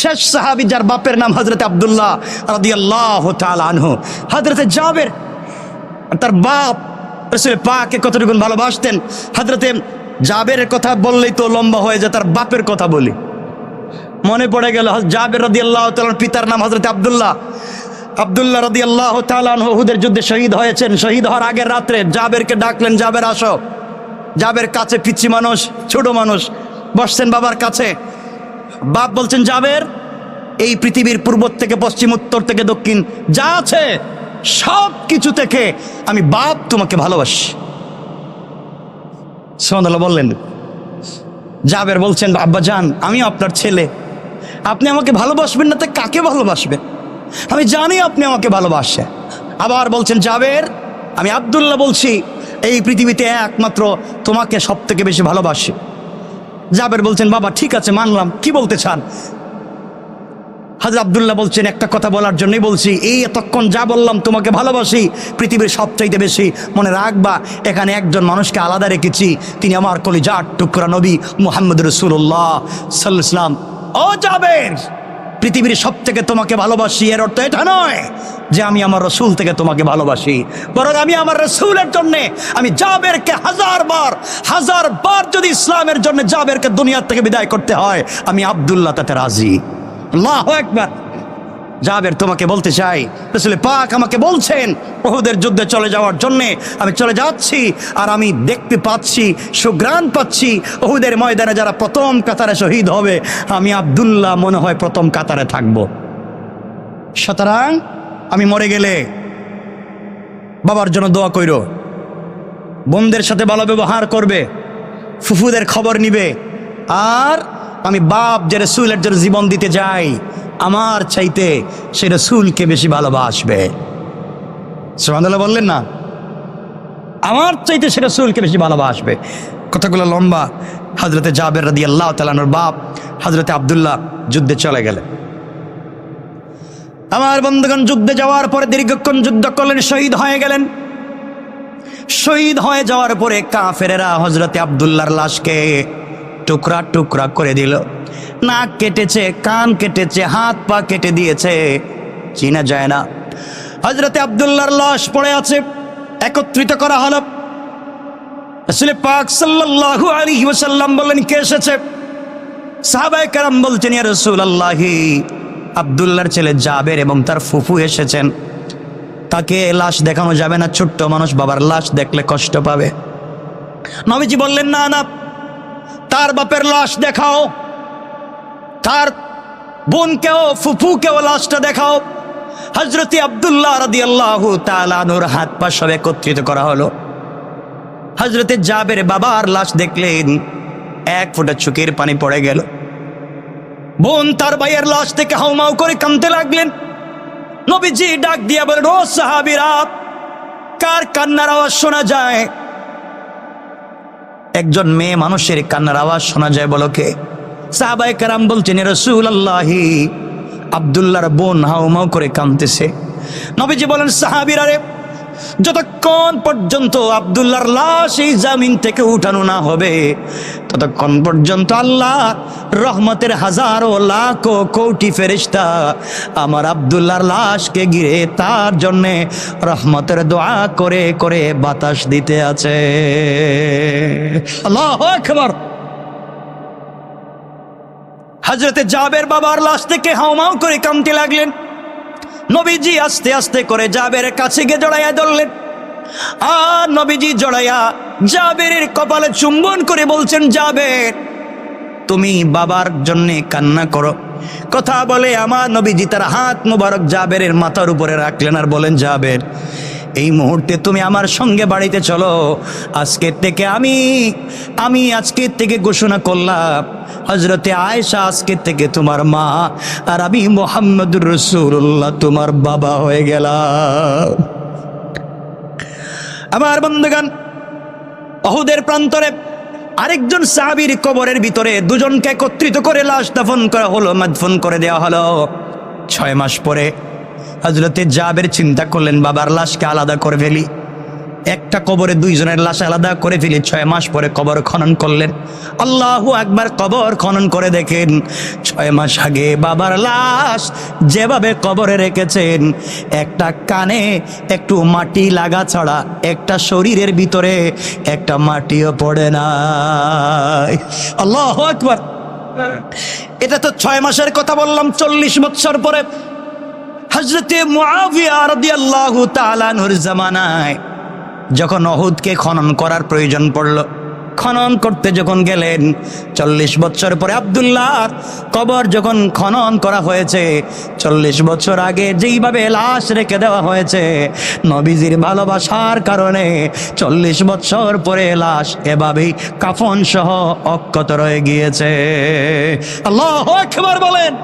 শেষ সাহাবি যার বাপের নাম হজরত আবদুল্লাহ রাদিয়াল্লাহ তাআলা আনহু। হজরতে জাবের, তার বাপ রসুল পাকে কতটুকু ভালোবাসতেন? হজরতে জাবের কথা বললেই তো লম্বা হয়ে যায়, তার বাপের কথা বলি। মনে পড়ে গেল জাবের রদি আল্লাহ পিতার নাম হজরত আবদুল্লাহ। আবদুল্লাহ রদি আল্লাহ হুদের যুদ্ধে শহীদ হয়েছেন। শহীদ হওয়ার আগের রাত্রে জাবেরকে ডাকলেন, জাবের, আসো। জাবের কাছে পিচ্ছি মানুষ, ছোট মানুষ, বসছেন বাবার কাছে। বাপ বলছেন, জাবের, এই পৃথিবীর পূর্ব থেকে, পশ্চিম, উত্তর থেকে, দক্ষিণ, যা আছে, সব কিছু থেকে আমি বাপ তোমাকে ভালোবাসি। সোহানাল্লাহ বললেন, জাবের বলছেন, আব্বা যান আমি আপনার ছেলে। আপনি আমাকে ভালোবাসবেন না, তো কাকে ভালোবাসবেন আমি জানি আপনি আমাকে ভালোবাসে আবার বলছেন, জাবের, আমি আব্দুল্লাহ বলছি, এই পৃথিবীতে একমাত্র তোমাকে সব থেকে বেশি ভালোবাসি। জাবের বলছেন, বাবা, ঠিক আছে, মানলাম। কি বলতে চান? হাজর আবদুল্লাহ বলছেন, একটা কথা বলার জন্যই বলছি, এই এতক্ষণ যা বললাম তোমাকে ভালোবাসি, পৃথিবীর সবচাইতে বেশি মনে রাখবা, এখানে একজন মানুষকে আলাদা রেখেছি, তিনি আমার কলিজার টুকরা নবী মুহাম্মদ রসুল্লাহ সাল্লাম ও যাবের পৃথিবীর সব থেকে তোমাকে ভালোবাসি এর অর্থ এটা নয় যে আমি আমার রসুল থেকে তোমাকে ভালোবাসি, বরং আমি আমার রসুলের জন্য, আমি জাবেরকে হাজার বার হাজার বার যদি ইসলামের জন্য জাবেরকে দুনিয়ার থেকে বিদায় করতে হয়, আমি আবদুল্লাহ তাতে রাজি। আল্লাহ একবার জাবের তোমাকে বলতে চাই। রসুল পাক আমাকে বলছেন ওহুদের যুদ্ধে চলে যাওয়ার জন্যে আমি চলে যাচ্ছি আর আমি দেখতে পাচ্ছি সুগ্রাণ পাচ্ছি ওহুদের ময়দানে যারা প্রথম কাতারে শহীদ হবে। আমি আবদুল্লাহ মনে হয় প্রথম কাতারে থাকব। সুতরাং আমি মরে গেলে বাবার জন্য দোয়া কইর। বোনদের সাথে ভালো ব্যবহার করবে, ফুফুদের খবর নিবে। আর আমি বাপ যে রসুলের জন্য জীবন দিতে যাই আমার চাইতে সে রসুলকে বেশি ভালোবাসবে। সোহানুল্লাহ বললেন না? আমার চাইতে সে রসুলকে বেশি ভালোবাসবে। কথাগুলো লম্বা। হজরতে জাবের রাদি আল্লাহ তালানোর বাপ হজরতে আবদুল্লাহ যুদ্ধে চলে গেলেন। আমার বন্ধুগণ, যুদ্ধে যাওয়ার পরে দীর্ঘক্ষণ যুদ্ধ করলেন, শহীদ হয়ে গেলেন। শহীদ হয়ে যাওয়ার পরে কাফেরেরা হজরতে আবদুল্লাহর লাশকে টুকরা টুকরা করে দিল। নাক কেটেছে, কান কেটেছে, হাত পা কেটে দিয়েছে। চিনা যায় না। হজরতে আবদুল্লাহর লাশ পড়ে আছে। একত্রিত করা হলো। আসলে পাক সাল্লাল্লাহু আলাইহি ওয়াসাল্লাম বললেন কে এসেছে? সাহাবায়ে কেরাম বলছেন, ইয়া রাসূলুল্লাহি। আবদুল্লাহর ছেলে জাবের এবং তার ফুফু এসেছেন। তাকে লাশ দেখানো যাবে না। ছোট্ট মানুষ বাবার লাশ দেখলে কষ্ট পাবে। নবীজি বললেন, না না। তার বাপের লাশ দেখাও। তার বোনকেও, ফুফুকেও লাশটা দেখাও। হজরতি আবদুল্লাহ রাদি আল্লাহ তালানুর হাত পা সব একত্রিত করা হলো। হজরতে জাবের বাবার লাশ দেখলেন, এক ফোঁটা চোখের পানি পড়ে গেল। বোন তার ভাইয়ের লাশ থেকে হাউমাউ করে কামতে লাগলেন। নবীজি ডাক দিয়া বলেন, ও সাহাবিরা, কার কান্নার আওয়াজ শোনা যায়? একজন মেয়ে মানুষের কান্নার আওয়াজ শোনা যায় বলকে সাহাবাই কারাম বলছেন রসুল আল্লাহি আবদুল্লার বোন হাউমাউ করে কামতেছে নবীজি বলেন, সাহাবিরা রে যতক্ষণ পর্যন্ত আবদুল্লাহর লাশ এই জামিন থেকে উঠানো না হবে, ততক্ষণ পর্যন্ত আল্লাহ রহমতের হাজারো লাখো কোটি ফেরিস্তা আমার আবদুল্লাহর লাশকে ঘিরে তার জন্যে রহমতের দোয়া করে করে বাতাস দিতে আছে। আল্লাহ আকবার। হজরতে জাবের বাবার লাশ থেকে হাউমাউ করে কামতে লাগলেন। নবীজি আস্তে আস্তে করে জাবের কাছে গিয়ে জড়াইয়া ধরলেন। আর নবীজি জড়াইয়া জাবেরের কপালে চুম্বন করে বলছেন, জাবের, তুমি বাবার জন্যে কান্না করো। কথা বলে আমার নবীজি তার হাত মুবারক জাবেরের মাথার উপরে রাখলেন আর বলেন, জাবের এই মুহূর্তে তুমি আমার সঙ্গে বাড়িতে চলো। আজকের থেকে আমি আমি আজকের থেকে ঘোষণা করলাম হজরতে আয়েশা আজকের থেকে তোমার মা আর আমি মোহাম্মদুর রসুল্লাহ তোমার বাবা হয়ে গেলাম। আমার বন্ধুগান অহুদের প্রান্তরে আরেকজন সাহাবির কবরের ভিতরে দুজনকে একত্রিত করে লাশ দাফন করা হলো, মাদফন করে দেওয়া হলো। ছয় মাস পরে হজরতে জাবের চিন্তা করলেন, বাবার লাশকে আলাদা করে ফেলি। একটা কবরে দুইজনের লাশ আলাদা করে ফেলি, ছয় মাস পরে কবর খনন করলেন। আল্লাহ একবার কবর খনন করে দেখেন, ছয় মাস আগে বাবার লাশ যেভাবে কবরে রেখেছেন, একটা কানে একটু মাটি লাগা ছাড়া, একটা শরীরের ভিতরে একটা মাটিও পড়ে না আল্লাহ একবার এটা তো ছয় মাসের কথা বললাম, চল্লিশ বৎসর পরে। হজরতে জামানায় যখন অহুদকে খনন করার প্রয়োজন পড়ল, খনন করতে যখন গেলেন, চল্লিশ বছর পরে আবদুল্লাহ কবর যখন খনন করা হয়েছে, চল্লিশ বছর আগে যেইভাবে লাশ রেখে দেওয়া হয়েছে, নবীজির ভালোবাসার কারণে চল্লিশ বছর পরে লাশ এভাবেই কাফন সহ অক্ষত রয়ে গিয়েছে। আল্লাহ একবার বলেন।